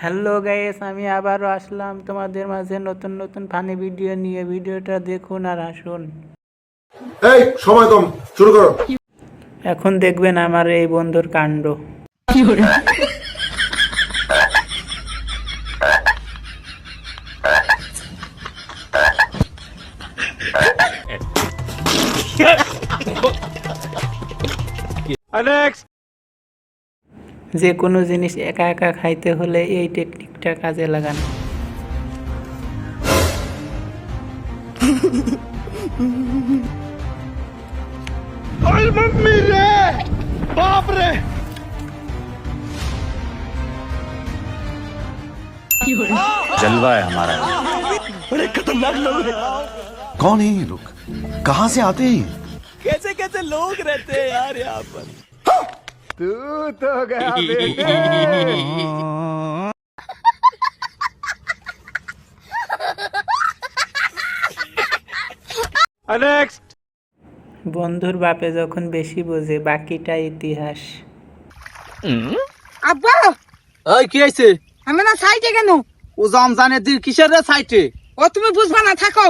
Hello guys আমি আবারও আসলাম তোমাদের মাঝে নতুন নতুন ফানি ভিডিও নিয়ে। ভিডিওটা দেখুন আর আসুন। এই সময় কম শুরু করো। এখন দেখবেন আমার এই বন্ধুর কাণ্ড। যে কোনো জিনিস একা একা খাইতে হলে এই টেকনিকটা কাজে লাগান जलवा है हमारा कौन है ये लोग कहाँ से आते हैं ये? कैसे कैसे लोग रहते हैं यार यहाँ पर বন্ধুর বাপে যখন বেশি বোঝে বাকিটা ইতিহাস। আব্বা! ওই কি হয়েছে আমি না সাইটে কেন? ও রমজানের দিন কিসের রে সাইটে? ও তুমি বুঝবা না থাকো।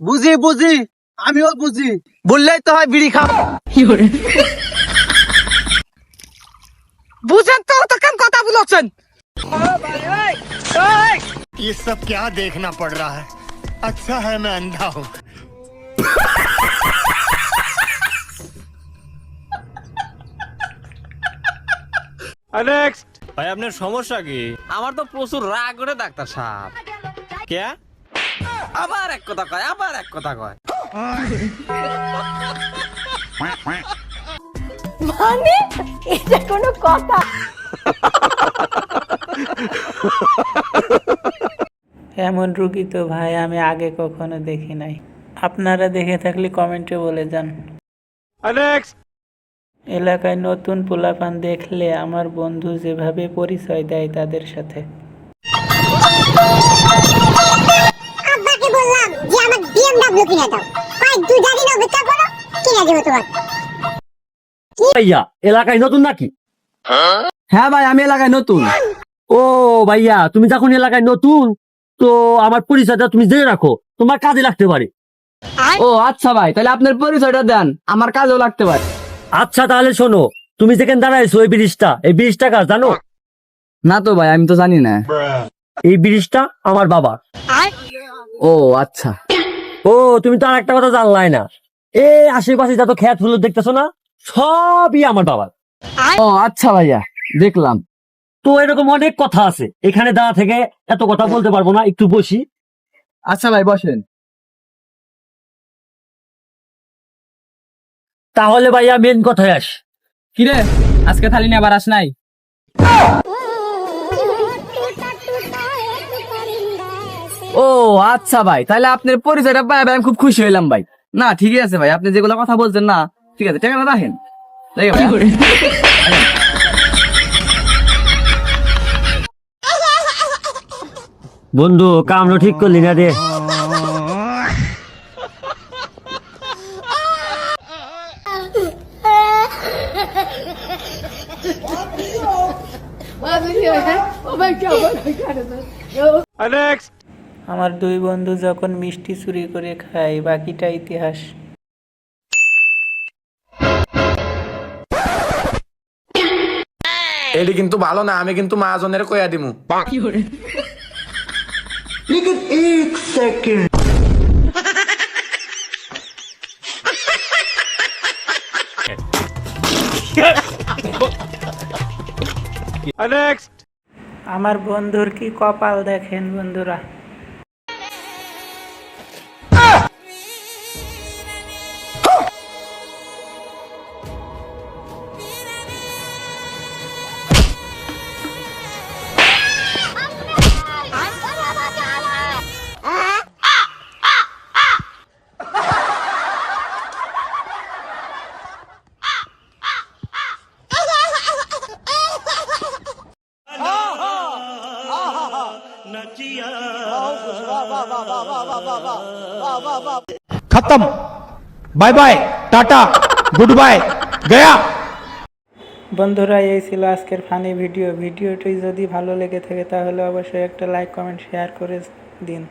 বুঝি বুঝি। আমিও বুঝি। বললেই তো হয় বিড়ি খাও বুঝেন তো তখন কথা বলছেন ये सब क्या देखना पड़ रहा है अच्छा है मैं अंधा हूँ ভাই আপনার সমস্যা কি আমার তো প্রচুর রাগ করে ডাক্তার সাহেব কে আবার এক কথা কয় আবার এক কথা কয় মানে এটা কোনো কথা। এমন রুগী তো ভাই আমি আগে কখনো দেখি নাই। আপনারা দেখে থাকলে কমেন্টে বলে যান। এলাকায় নতুন পোলাপান দেখলে আমার বন্ধু যেভাবে পরিচয় দেয় তাদের সাথে। আব্বাকে বললাম যে আমার বিএমডব্লিউ কিনে দাও। কয়েক দু দিন অপেক্ষা করো কিনে দেবো তোমার ভাইয়া এলাকায় নতুন নাকি? হ্যাঁ ভাই আমি এলাকায় নতুন। ও ভাইয়া তুমি যখন এলাকায় নতুন তো আমার পরিচয়টা তুমি জেনে রাখো। তোমার কাজে লাগতে পারে। ও আচ্ছা ভাই তাহলে আপনার পরিচয়টা দেন। আমার কাজেও লাগতে পারে। আচ্ছা তাহলে শোনো তুমি যেখানে দাঁড়াইছো এই ব্রিজটা এই ব্রিজটা কাজ জানো? না তো ভাই আমি তো জানি না। এই ব্রিজটা আমার বাবা ও আচ্ছা। ও তুমি তো আর একটা কথা জানলাই না। এ আশেপাশে যত খ্যাত হলো দেখতেছো না সবই আমার বাবার ও আচ্ছা ভাইয়া দেখলাম। তো এরকম অনেক কথা আছে। এখানে দাঁড়া থেকে এত কথা বলতে পারব না একটু বসি। আচ্ছা ভাই বসেন। তাহলে ভাইয়া মেন কথায় আস। কিরে? আজকে থালি নিয়ে আবার আস নাই? ও আচ্ছা ভাই তাহলে আপনার পরিচয়টা পাই ভাই আমি খুব খুশি হইলাম ভাই। না ঠিকই আছে ভাই আপনি যেগুলো কথা বলছেন না ঠিক আছে টাকাটা রাখেন বন্ধু কামড় ঠিক করলি না রে। আমার দুই বন্ধু যখন মিষ্টি চুরি করে খায় বাকিটা ইতিহাস। এটি কিন্তু ভালো না আমি কিন্তু মাহাজনের কয়া দিমু। আমার বন্ধুর কি কপাল দেখেন বন্ধুরা? نجيا ختم bye bye tata good bye Gaya. বন্ধুরা এই ছিল আজকের ফানি ভিডিও। ভিডিওটি যদি ভালো লেগে থাকে তাহলে অবশ্যই একটা লাইক কমেন্ট শেয়ার করে দিন।